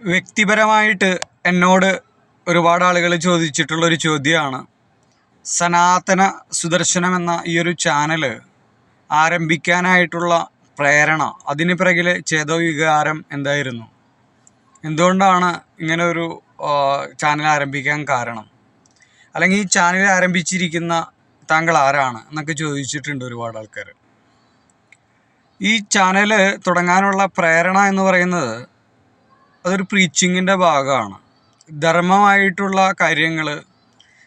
വ്യക്തിപരമായിട്ട് എന്നോട് ഒരുപാട് ആളുകൾ ചോദിച്ചിട്ടുള്ള ഒരു ചോദ്യമാണ്. സനാതന സുദർശനം എന്ന ഈ ഒരു ചാനൽ ആരംഭിക്കാനായിട്ടുള്ള പ്രേരണ അതിന് പിറകിലെ ചേതോവികാരം എന്തായിരുന്നു? എന്തുകൊണ്ടാണ് ഇങ്ങനെ ഒരു ചാനൽ ആരംഭിക്കാൻ കാരണം? അല്ലെങ്കിൽ ഈ ചാനൽ ആരംഭിച്ചിരിക്കുന്ന താങ്കൾ ആരാണ് എന്നൊക്കെ ചോദിച്ചിട്ടുണ്ട് ഒരുപാട് ആൾക്കാർ ഈ ചാനൽ തുടങ്ങാനുള്ള പ്രേരണ എന്ന് പറയുന്നത് അതൊരു പ്രീച്ചിങ്ങിന്റെ ഭാഗമാണ്. ധർമ്മമായിട്ടുള്ള കാര്യങ്ങൾ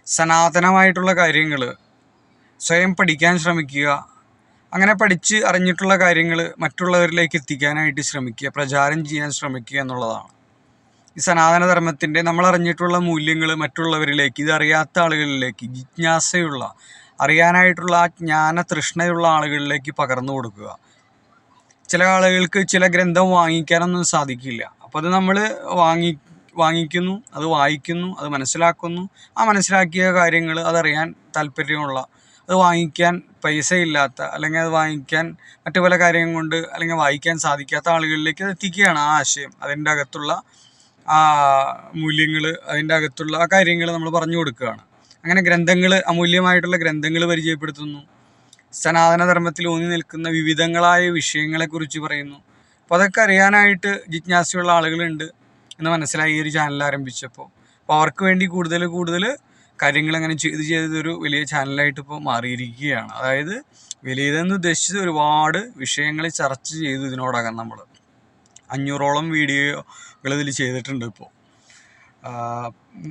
സനാതനമായിട്ടുള്ള കാര്യങ്ങൾ സ്വയം പഠിക്കാൻ ശ്രമിക്കുക അങ്ങനെ പഠിച്ച് അറിഞ്ഞിട്ടുള്ള കാര്യങ്ങൾ മറ്റുള്ളവരിലേക്ക് എത്തിക്കാനായിട്ട് ശ്രമിക്കുക പ്രചാരം ചെയ്യാൻ ശ്രമിക്കുക എന്നുള്ളതാണ്. ഈ സനാതന ധർമ്മത്തിന്റെ നമ്മൾ അറിഞ്ഞിട്ടുള്ള മൂല്യങ്ങൾ മറ്റുള്ളവരിലേക്ക് ഇതറിയാത്ത ആളുകളിലേക്ക് ജിജ്ഞാസയുള്ള അറിയാനായിട്ടുള്ള ആ ജ്ഞാന തൃഷ്ണയുള്ള ആളുകളിലേക്ക് പകർന്നു കൊടുക്കുക. ചില ആളുകൾക്ക് ചില ഗ്രന്ഥം വാങ്ങിക്കാനൊന്നും സാധിക്കില്ല. അപ്പോൾ അത് നമ്മൾ വാങ്ങി വാങ്ങിക്കുന്നു അത് വായിക്കുന്നു അത് മനസ്സിലാക്കുന്നു. ആ മനസ്സിലാക്കിയ കാര്യങ്ങൾ അതറിയാൻ താല്പര്യമുള്ള അത് വാങ്ങിക്കാൻ പൈസ ഇല്ലാത്ത അല്ലെങ്കിൽ അത് വാങ്ങിക്കാൻ മറ്റു പല കാര്യങ്ങൾ കൊണ്ട് അല്ലെങ്കിൽ വായിക്കാൻ സാധിക്കാത്ത ആളുകളിലേക്ക് അത് എത്തിക്കുകയാണ് ആ ആശയം. അതിന്റെ അകത്തുള്ള ആ മൂല്യങ്ങൾ അതിന്റെ അകത്തുള്ള ആ കാര്യങ്ങൾ നമ്മൾ പറഞ്ഞു കൊടുക്കുകയാണ്. അങ്ങനെ ഗ്രന്ഥങ്ങൾ അമൂല്യമായിട്ടുള്ള ഗ്രന്ഥങ്ങൾ പരിചയപ്പെടുത്തുന്നു. സനാതനധർമ്മത്തിൽ ഊന്നി നിൽക്കുന്ന വിവിധങ്ങളായ വിഷയങ്ങളെക്കുറിച്ച് പറയുന്നു. അപ്പോൾ അതൊക്കെ അറിയാനായിട്ട് ജിജ്ഞാസയുള്ള ആളുകളുണ്ട് എന്ന് മനസ്സിലായി ഈ ഒരു ചാനൽ ആരംഭിച്ചപ്പോൾ അപ്പോൾ അവർക്ക് വേണ്ടി കൂടുതൽ കൂടുതൽ കാര്യങ്ങൾ അങ്ങനെ ചെയ്ത് ചെയ്തൊരു വലിയ ചാനലായിട്ട് ഇപ്പോൾ മാറിയിരിക്കുകയാണ്. അതായത് വലിയതെന്ന് ഉദ്ദേശിച്ചത് ഒരുപാട് വിഷയങ്ങൾ ചർച്ച ചെയ്തു ഇതിനോടകം നമ്മൾ അഞ്ഞൂറോളം വീഡിയോകൾ ഇതിൽ ചെയ്തിട്ടുണ്ട് ഇപ്പോൾ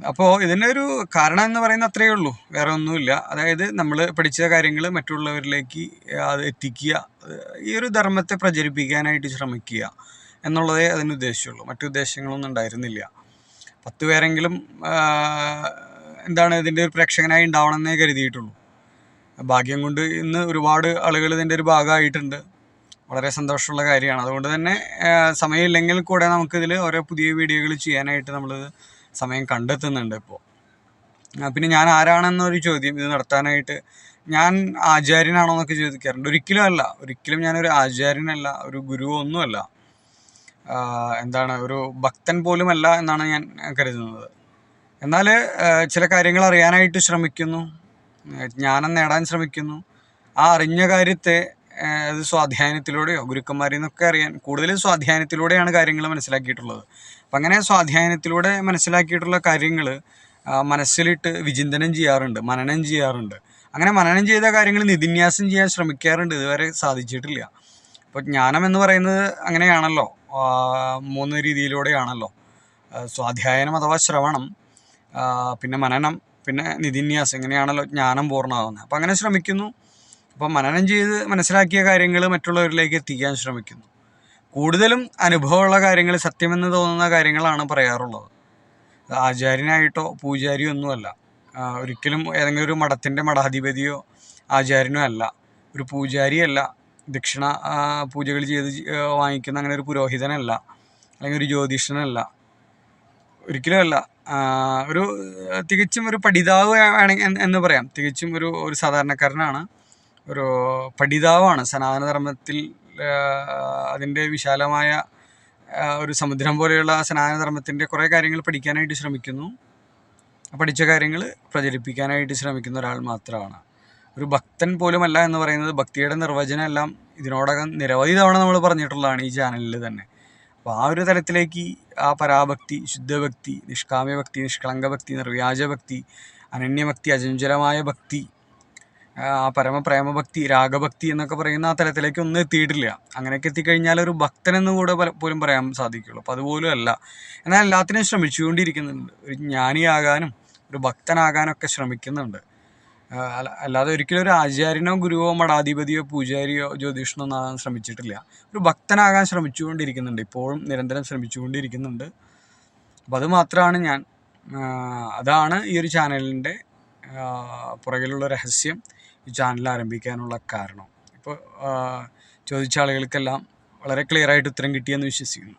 അപ്പോൾ ഇതിനൊരു കാരണം എന്ന് പറയുന്നത് അത്രയേ ഉള്ളൂ. വേറെ ഒന്നുമില്ല. അതായത് നമ്മൾ പഠിച്ച കാര്യങ്ങൾ മറ്റുള്ളവരിലേക്ക് അത് എത്തിക്കുക ഈ ഒരു ധർമ്മത്തെ പ്രചരിപ്പിക്കാനായിട്ട് ശ്രമിക്കുക എന്നുള്ളതേ അതിന് ഉദ്ദേശമുള്ളൂ മറ്റു ഉദ്ദേശങ്ങളൊന്നും ഉണ്ടായിരുന്നില്ല. പത്ത് പേരെങ്കിലും എന്താണ് ഇതിന്റെ ഒരു പ്രേക്ഷകനായി ഉണ്ടാവണമെന്നേ കരുതിയിട്ടുള്ളൂ. ഭാഗ്യം കൊണ്ട് ഇന്ന് ഒരുപാട് ആളുകൾ ഇതിന്റെ ഒരു ഭാഗമായിട്ടുണ്ട്. വളരെ സന്തോഷമുള്ള കാര്യമാണ്. അതുകൊണ്ട് തന്നെ സമയമില്ലെങ്കിൽ കൂടെ നമുക്കിതിൽ ഓരോ പുതിയ വീഡിയോകൾ ചെയ്യാനായിട്ട് നമ്മൾ സമയം കണ്ടെത്തുന്നുണ്ട് ഇപ്പോൾ പിന്നെ ഞാൻ ആരാണെന്നൊരു ചോദ്യം ഇത് നടത്താനായിട്ട് ഞാൻ ആചാര്യനാണോ എന്നൊക്കെ ചോദിക്കാറുണ്ട്. ഒരിക്കലും അല്ല. ഒരിക്കലും ഞാനൊരു ആചാര്യനല്ല ഒരു ഗുരു ഒന്നുമല്ല. എന്താണ് ഒരു ഭക്തൻ പോലുമല്ല എന്നാണ് ഞാൻ കരുതുന്നത്. എന്നാൽ ചില കാര്യങ്ങൾ അറിയാനായിട്ട് ശ്രമിക്കുന്നു. ജ്ഞാനം നേടാൻ ശ്രമിക്കുന്നു. ആ അറിഞ്ഞ കാര്യത്തെ അത് സ്വാധ്യായനത്തിലൂടെയോ ഗുരുക്കന്മാരിൽ നിന്നൊക്കെ അറിയാൻ കൂടുതലും സ്വാധ്യായനത്തിലൂടെയാണ് കാര്യങ്ങൾ മനസ്സിലാക്കിയിട്ടുള്ളത്. അപ്പം അങ്ങനെ സ്വാധ്യായനത്തിലൂടെ മനസ്സിലാക്കിയിട്ടുള്ള കാര്യങ്ങൾ മനസ്സിലിട്ട് വിചിന്തനം ചെയ്യാറുണ്ട് മനനം ചെയ്യാറുണ്ട്. അങ്ങനെ മനനം ചെയ്ത കാര്യങ്ങൾ നിതിന്യാസം ചെയ്യാൻ ശ്രമിക്കാറുണ്ട് ഇതുവരെ സാധിച്ചിട്ടില്ല. അപ്പോൾ ജ്ഞാനം എന്ന് പറയുന്നത് അങ്ങനെയാണല്ലോ മൂന്ന് രീതിയിലൂടെയാണല്ലോ. സ്വാധ്യായനം അഥവാ ശ്രവണം പിന്നെ മനനം പിന്നെ നിതിന്യാസം ഇങ്ങനെയാണല്ലോ ജ്ഞാനം പൂർണമാകുന്നത്. അപ്പം അങ്ങനെ ശ്രമിക്കുന്നു. അപ്പം മനനം ചെയ്ത് മനസ്സിലാക്കിയ കാര്യങ്ങൾ മറ്റുള്ളവരിലേക്ക് എത്തിക്കാൻ ശ്രമിക്കുന്നു. കൂടുതലും അനുഭവമുള്ള കാര്യങ്ങൾ സത്യമെന്ന് തോന്നുന്ന കാര്യങ്ങളാണ് പറയാറുള്ളത്. ആചാര്യനായിട്ടോ പൂജാരിയോ ഒന്നുമല്ല. ഒരിക്കലും ഏതെങ്കിലും ഒരു മഠത്തിന്റെ മഠാധിപതിയോ ആചാര്യനോ അല്ല. ഒരു പൂജാരിയല്ല. ദക്ഷിണ പൂജകൾ ചെയ്ത് വാങ്ങിക്കുന്ന അങ്ങനെ ഒരു പുരോഹിതനല്ല. അല്ലെങ്കിൽ ഒരു ജ്യോതിഷനല്ല. ഒരിക്കലും അല്ല. ഒരു തികച്ചും ഒരു പഠിതാവ് വേണമെങ്കിൽ എന്ന് പറയാം. തികച്ചും ഒരു ഒരു സാധാരണക്കാരനാണ്. ഒരു പഠിതാവാണ്. സനാതനധർമ്മത്തിൽ അതിന്റെ വിശാലമായ ഒരു സമുദ്രം പോലെയുള്ള സനാതനധർമ്മത്തിന്റെ കുറേ കാര്യങ്ങൾ പഠിക്കാനായിട്ട് ശ്രമിക്കുന്നു. പഠിച്ച കാര്യങ്ങൾ പ്രചരിപ്പിക്കാനായിട്ട് ശ്രമിക്കുന്ന ഒരാൾ മാത്രമാണ്. ഒരു ഭക്തൻ പോലുമല്ല എന്ന് പറയുന്നത് ഭക്തിയുടെ നിർവചനം എല്ലാം ഇതിനോടകം നിരവധി തവണ നമ്മൾ പറഞ്ഞിട്ടുള്ളതാണ് ഈ ചാനലിൽ തന്നെ. അപ്പോൾ ആ ഒരു തലത്തിലേക്ക് ആ പരാഭക്തി ശുദ്ധഭക്തി നിഷ്കാമ്യ ഭക്തി നിഷ്കളങ്ക ഭക്തി നിർവ്യാജ ഭക്തി അനന്യഭക്തി അചഞ്ചലമായ ഭക്തി പരമപ്രേമഭക്തി രാഗഭക്തി എന്നൊക്കെ പറയുന്ന ആ തലത്തിലേക്ക് ഒന്നും എത്തിയിട്ടില്ല. അങ്ങനെയൊക്കെ എത്തിക്കഴിഞ്ഞാൽ ഒരു ഭക്തനെന്ന് കൂടെ പലപ്പോഴും പറയാൻ സാധിക്കുള്ളൂ അപ്പോൾ അതുപോലും അല്ല. എന്നാൽ എല്ലാത്തിനും ശ്രമിച്ചുകൊണ്ടിരിക്കുന്നുണ്ട്. ഒരു ജ്ഞാനിയാകാനും ഒരു ഭക്തനാകാനൊക്കെ ശ്രമിക്കുന്നുണ്ട്. അല്ലാതെ ഒരിക്കലും ഒരു ആചാര്യനോ ഗുരുവോ മഠാധിപതിയോ പൂജാരിയോ ജ്യോതിഷനോ ഒന്നാകാൻ ശ്രമിച്ചിട്ടില്ല. ഒരു ഭക്തനാകാൻ ശ്രമിച്ചുകൊണ്ടിരിക്കുന്നുണ്ട്. ഇപ്പോഴും നിരന്തരം ശ്രമിച്ചുകൊണ്ടിരിക്കുന്നുണ്ട്. അപ്പോൾ അത് മാത്രമാണ് ഞാൻ അതാണ് ഈ ഒരു ചാനലിന്റെ പുറകിലുള്ള രഹസ്യം. ഈ ചാനൽ ആരംഭിക്കാനുള്ള കാരണം. ഇപ്പോൾ ചോദിച്ച ആളുകൾക്കെല്ലാം വളരെ ക്ലിയർ ആയിട്ട് ഉത്തരം കിട്ടിയെന്ന് വിശ്വസിക്കുന്നു.